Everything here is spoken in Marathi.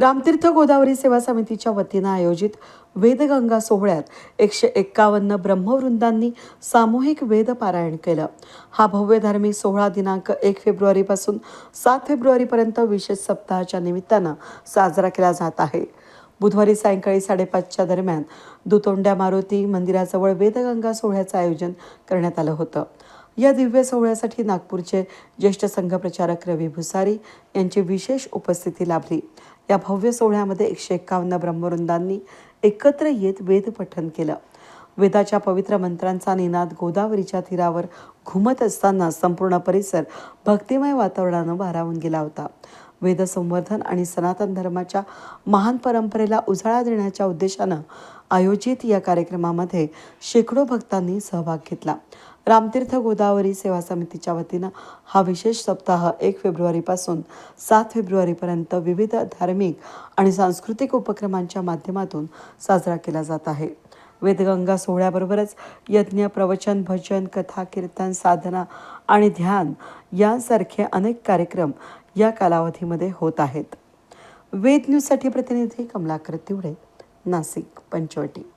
रामतीर्थ गोदावरी सेवा समितीच्या वतीनं आयोजित वेदगंगा सोहळ्यात एकशे एक्कावन्न ब्रह्मवृंदांनी सामूहिक वेद पारायण केलं. हा भव्य धार्मिक सोहळा दिनांक एक फेब्रुवारीपासून सात फेब्रुवारीपर्यंत विशेष सप्ताहाच्या निमित्तानं साजरा केला जात आहे. बुधवारी सायंकाळी साडेपाचच्या दरम्यान दुतोंड्या मारुती मंदिराजवळ वेदगंगा सोहळ्याचं आयोजन करण्यात आलं होतं. या दिव्य सोहळ्यासाठी नागपूरचे ज्येष्ठ संघप्रचारक रवी भुसारी यांची विशेष उपस्थिती लाभली. या भव्य सोहळ्यामध्ये एकशे एक्कावन्न ब्रह्मवृंदांनी एकत्र येत वेद पठन केलं. वेदाच्या पवित्र मंत्रांचा निनाद गोदावरीच्या तीरावर घुमत असताना संपूर्ण परिसर भक्तिमय वातावरणानं भारावून गेला होता. वेद संवर्धन आणि सनातन धर्माच्या महान परंपरेला उजाळा देण्याच्या उद्देशानं आयोजित या कार्यक्रमामध्ये शेकडो भक्तांनी सहभाग घेतला. रामतीर्थ गोदावरी सेवा समितीच्या वतीनं हा विशेष सप्ताह एक फेब्रुवारीपासून सात फेब्रुवारीपर्यंत विविध धार्मिक आणि सांस्कृतिक उपक्रमांच्या माध्यमातून साजरा केला जात आहे. वेदगंगा सोहळ्याबरोबरच यज्ञ प्रवचन भजन कथा कीर्तन साधना आणि ध्यान यांसारखे अनेक कार्यक्रम या कालावधीमध्ये होत आहेत. वेद न्यूजसाठी प्रतिनिधी कमलाकर तिवडे नाशिक पंचवटी.